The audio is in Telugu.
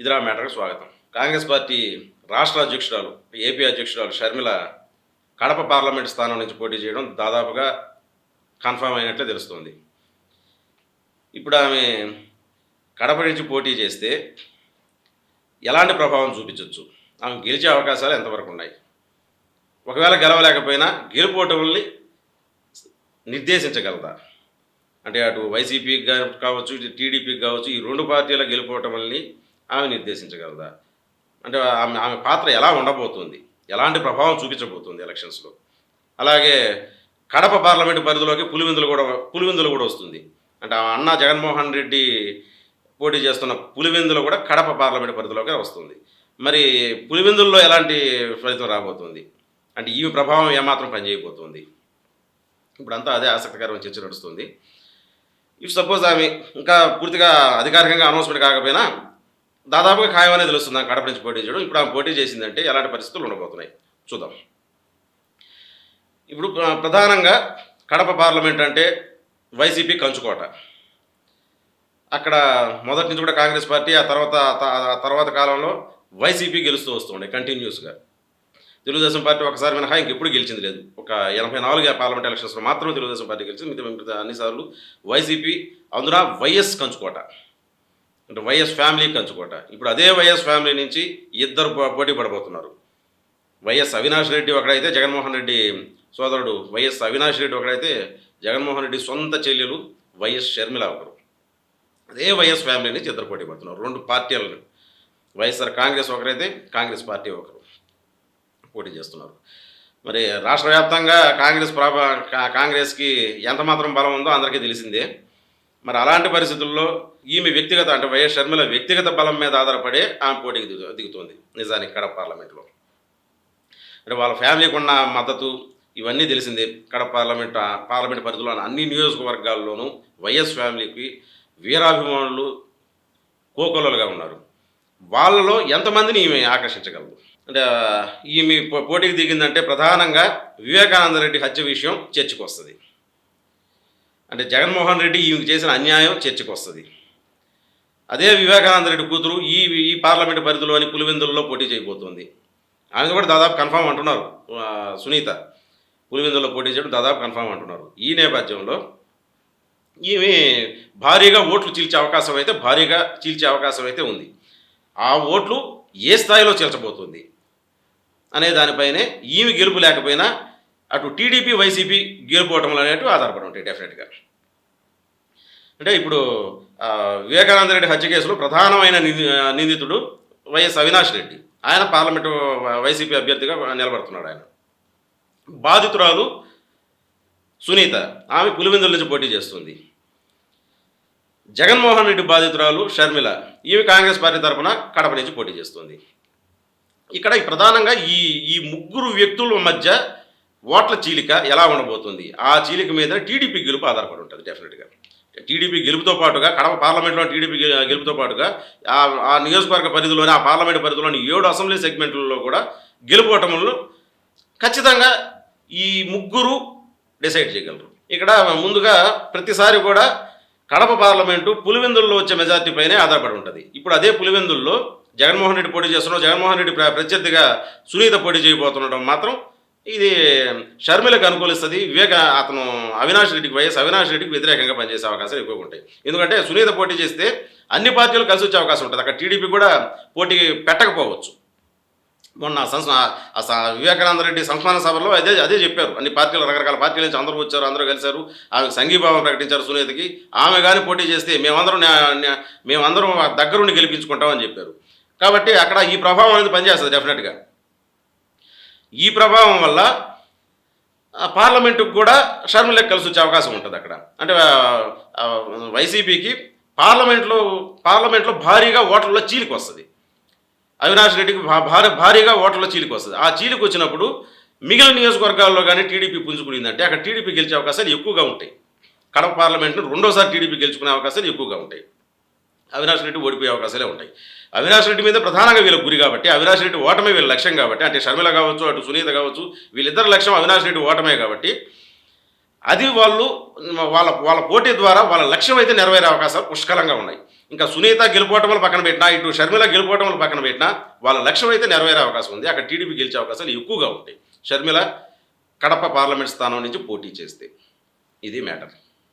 ఇదిరా మ్యాటర్కి స్వాగతం. కాంగ్రెస్ పార్టీ రాష్ట్ర అధ్యక్షురాలు ఏపీ అధ్యక్షురాలు షర్మిల కడప పార్లమెంట్ స్థానం నుంచి పోటీ చేయడం దాదాపుగా కన్ఫామ్ అయినట్లే తెలుస్తుంది. ఇప్పుడు ఆమె కడప నుంచి పోటీ చేస్తే ఎలాంటి ప్రభావం చూపించవచ్చు ఆమె గెలిచే అవకాశాలు ఎంతవరకు ఉన్నాయి? ఒకవేళ గెలవలేకపోయినా గెలుపోటముల్ని నిర్దేశించగలదా? అంటే అటు వైసీపీకి కావచ్చు ఇటు టీడీపీకి కావచ్చు ఈ రెండు పార్టీల గెలుపోవటం వల్ల ఆమె నిర్దేశించగలదా? అంటే ఆమె ఆమె పాత్ర ఎలా ఉండబోతుంది? ఎలాంటి ప్రభావం చూపించబోతుంది ఎలక్షన్స్లో? అలాగే కడప పార్లమెంటు పరిధిలోకి పులివిందులు కూడా పులివిందులు కూడా వస్తుంది. అంటే ఆ అన్న జగన్మోహన్ రెడ్డి పోటీ చేస్తున్న పులివెందులు కూడా కడప పార్లమెంటు పరిధిలోకి వస్తుంది. మరి పులివెందుల్లో ఎలాంటి ఫలితం రాబోతుంది? అంటే ఈ ప్రభావం ఏమాత్రం పనిచేయబోతుంది? ఇప్పుడంతా అదే ఆసక్తికరమైన చర్చ నడుస్తుంది. ఇఫ్ సపోజ్ ఆమె ఇంకా పూర్తిగా అధికారికంగా అనౌన్స్మెంట్ కాకపోయినా దాదాపుగా ఖాయమనే తెలుస్తుంది. ఆమె కడప నుంచి పోటీ చేయడం. ఇప్పుడు ఆమె పోటీ చేసిందంటే ఎలాంటి పరిస్థితులు ఉండబోతున్నాయి? చూద్దాం. ఇప్పుడు ప్రధానంగా కడప పార్లమెంట్ అంటే వైసీపీ కంచుకోట. అక్కడ మొదటి నుంచి కూడా కాంగ్రెస్ పార్టీ ఆ తర్వాత త- తర్వాత కాలంలో వైసీపీ గెలుస్తూ వస్తుండే కంటిన్యూస్గా. తెలుగుదేశం పార్టీ ఒకసారి మినహా ఇంకెప్పుడు గెలిచింది లేదు. ఒక ఎనభై నాలుగు పార్లమెంట్ ఎలక్షన్స్లో మాత్రమే తెలుగుదేశం పార్టీ గెలిచింది. మిగతా అన్నిసార్లు వైసీపీ అందున వైఎస్ కంచుకోట. అంటే వైఎస్ ఫ్యామిలీ కంచుకోట. ఇప్పుడు అదే వైఎస్ ఫ్యామిలీ నుంచి ఇద్దరు పో- పోటీ పడబోతున్నారు. వైఎస్ అవినాష్ రెడ్డి ఒకడైతే జగన్మోహన్ రెడ్డి సోదరుడు. వైఎస్ అవినాష్ రెడ్డి ఒకడైతే జగన్మోహన్ రెడ్డి సొంత చెల్లెలు వైఎస్ షర్మిల ఒకరు అదే వైఎస్ ఫ్యామిలీ నుంచి ఇద్దరు పోటీ పడుతున్నారు. రెండు పార్టీలను. వైఎస్ఆర్ కాంగ్రెస్ ఒకరైతే కాంగ్రెస్ పార్టీ ఒకరు పోటీ చేస్తున్నారు. మరి రాష్ట్ర వ్యాప్తంగా కాంగ్రెస్ ప్రభా కాంగ్రెస్కి ఎంత మాత్రం బలం ఉందో అందరికీ తెలిసిందే. మరి అలాంటి పరిస్థితుల్లో ఈమె వ్యక్తిగత అంటే వైఎస్ షర్మిల వ్యక్తిగత బలం మీద ఆధారపడే ఆమె పోటీకి దిగు దిగుతుంది నిజానికి కడప పార్లమెంట్లో. అంటే వాళ్ళ ఫ్యామిలీకి ఉన్న మద్దతు ఇవన్నీ తెలిసిందే. కడప పార్లమెంట్ పార్లమెంట్ పరిధిలో అన్ని నియోజకవర్గాల్లోనూ వైఎస్ ఫ్యామిలీకి వీరాభిమానులు కోకొల్లలుగా ఉన్నారు. వాళ్ళలో ఎంతమందిని ఈమె ఆకర్షించగలదు? అంటే ఈమె పో- పోటీకి దిగిందంటే ప్రధానంగా వివేకానంద రెడ్డి హత్య విషయం చర్చకు వస్తుంది. అంటే జగన్మోహన్ రెడ్డి ఈమెకు చేసిన అన్యాయం చర్చకు వస్తుంది. అదే వివేకానంద రెడ్డి కూతురు ఈ ఈ పార్లమెంటు పరిధిలోని పులివెందుల్లో పోటీ చేయబోతోంది. ఆమె కూడా దాదాపు కన్ఫామ్ అంటున్నారు సునీత. పులివెందుల్లో పోటీ చేయడం దాదాపు కన్ఫామ్ అంటున్నారు. ఈ నేపథ్యంలో ఈమె భారీగా ఓట్లు చీల్చే అవకాశం అయితే భారీగా చీల్చే అవకాశం అయితే ఉంది. ఆ ఓట్లు ఏ స్థాయిలో చీల్చబోతుంది? అనే దానిపైనే ఈమె గెలుపు లేకపోయినా అటు టీడీపీ వైసీపీ గెలుపోవటంలో అనేటివి ఆధారపడి ఉంటాయి డెఫినెట్గా అంటే ఇప్పుడు వివేకానంద రెడ్డి హత్య కేసులో ప్రధానమైన నిందితుడు వైఎస్ అవినాష్ రెడ్డి. ఆయన పార్లమెంటు వైసీపీ అభ్యర్థిగా నిలబడుతున్నాడు ఆయన. బాధితురాలు సునీత. ఆమె పులివెందుల నుంచి పోటీ చేస్తుంది. జగన్మోహన్ రెడ్డి బాధితురాలు షర్మిల. ఈమె కాంగ్రెస్ పార్టీ తరఫున కడప నుంచి పోటీ చేస్తుంది. ఇక్కడ ప్రధానంగా ఈ ఈ ముగ్గురు వ్యక్తుల మధ్య ఓట్ల చీలిక ఎలా ఉండబోతుంది? ఆ చీలిక మీద టీడీపీ గెలుపు ఆధారపడి ఉంటుంది డెఫినెట్గా టీడీపీ గెలుపుతో పాటుగా కడప పార్లమెంట్లో టీడీపీ గెలుపుతో పాటుగా ఆ నియోజకవర్గ పరిధిలోని ఆ పార్లమెంట్ పరిధిలోని ఏడు అసెంబ్లీ సెగ్మెంట్లలో కూడా గెలుపోవటంలో ఖచ్చితంగా ఈ ముగ్గురు డిసైడ్ చేయగలరు. ఇక్కడ ముందుగా ప్రతిసారి కూడా కడప పార్లమెంటు పులివెందుల్లో వచ్చే మెజార్టీ పైనే ఆధారపడి ఉంటుంది. ఇప్పుడు అదే పులివెందుల్లో జగన్మోహన్ రెడ్డి పోటీ చేస్తున్నాం జగన్మోహన్ రెడ్డి ప్రత్యర్థిగా సునీత పోటీ చేయబోతుండడం మాత్రం ఇది షర్మిలకు అనుకూలిస్తుంది. వివేక అతను అవినాష్ రెడ్డికి వైఎస్ అవినాష్ రెడ్డికి వ్యతిరేకంగా పనిచేసే అవకాశాలు ఎక్కువగా ఉంటాయి. ఎందుకంటే సునీత పోటీ చేస్తే అన్ని పార్టీలు కలిసి వచ్చే అవకాశం ఉంటుంది. అక్కడ టీడీపీ కూడా పోటీ పెట్టకపోవచ్చు. మొన్న సంస్ స- వివేకానంద రెడ్డి సంస్థాన సభలో అదే అదే చెప్పారు. అన్ని పార్టీలు రకరకాల పార్టీల నుంచి అందరూ వచ్చారు అందరూ కలిశారు. ఆమె సంఘీభావం ప్రకటించారు సునీతకి. ఆమె కానీ పోటీ చేస్తే మేమందరం మేమందరం దగ్గరుండి గెలిపించుకుంటామని చెప్పారు. కాబట్టి అక్కడ ఈ ప్రభావం అనేది పనిచేస్తుంది డెఫినెట్గా ఈ ప్రభావం వల్ల పార్లమెంటుకు కూడా షర్మిలకు కలిసి వచ్చే అవకాశం ఉంటుంది అక్కడ. అంటే వైసీపీకి పార్లమెంట్లో పార్లమెంట్లో భారీగా ఓట్లలో చీలికి వస్తుంది. అవినాష్ రెడ్డికి భా- భారీ భారీగా ఓట్లలో చీలికి వస్తుంది. ఆ చీలికి వచ్చినప్పుడు మిగిలిన నియోజకవర్గాల్లో కానీ టీడీపీ పుంజుకునిందంటే అక్కడ టీడీపీ గెలిచే అవకాశాలు ఎక్కువగా ఉంటాయి. కడప పార్లమెంట్ను రెండోసారి టీడీపీ గెలుచుకునే అవకాశాలు ఎక్కువగా ఉంటాయి. అవినాష్ రెడ్డి ఓడిపోయే అవకాశాలే ఉంటాయి. అవినాష్ రెడ్డి మీద ప్రధానంగా వీళ్ళ గురి కాబట్టి అవినాష్ రెడ్డి ఓటమే వీళ్ళ లక్ష్యం కాబట్టి అంటే షర్మిల కావచ్చు అటు సునీత కావచ్చు వీళ్ళిద్దరి లక్ష్యం అవినాష్ రెడ్డి ఓటమే కాబట్టి అది వాళ్ళు వాళ్ళ వాళ్ళ పోటీ ద్వారా వాళ్ళ లక్ష్యం అయితే నెరవేరే అవకాశాలు పుష్కలంగా ఉన్నాయి. ఇంకా సునీత గెలుపోవటములు పక్కన పెట్టినా ఇటు షర్మిల గెలుపోవటం పక్కన పెట్టినా వాళ్ళ లక్ష్యం అయితే నెరవేరే అవకాశం ఉంది. అక్కడ టీడీపీ గెలిచే అవకాశాలు ఎక్కువగా ఉంటాయి. షర్మిల కడప పార్లమెంట్ స్థానం నుంచి పోటీ చేస్తే ఇది మ్యాటర్.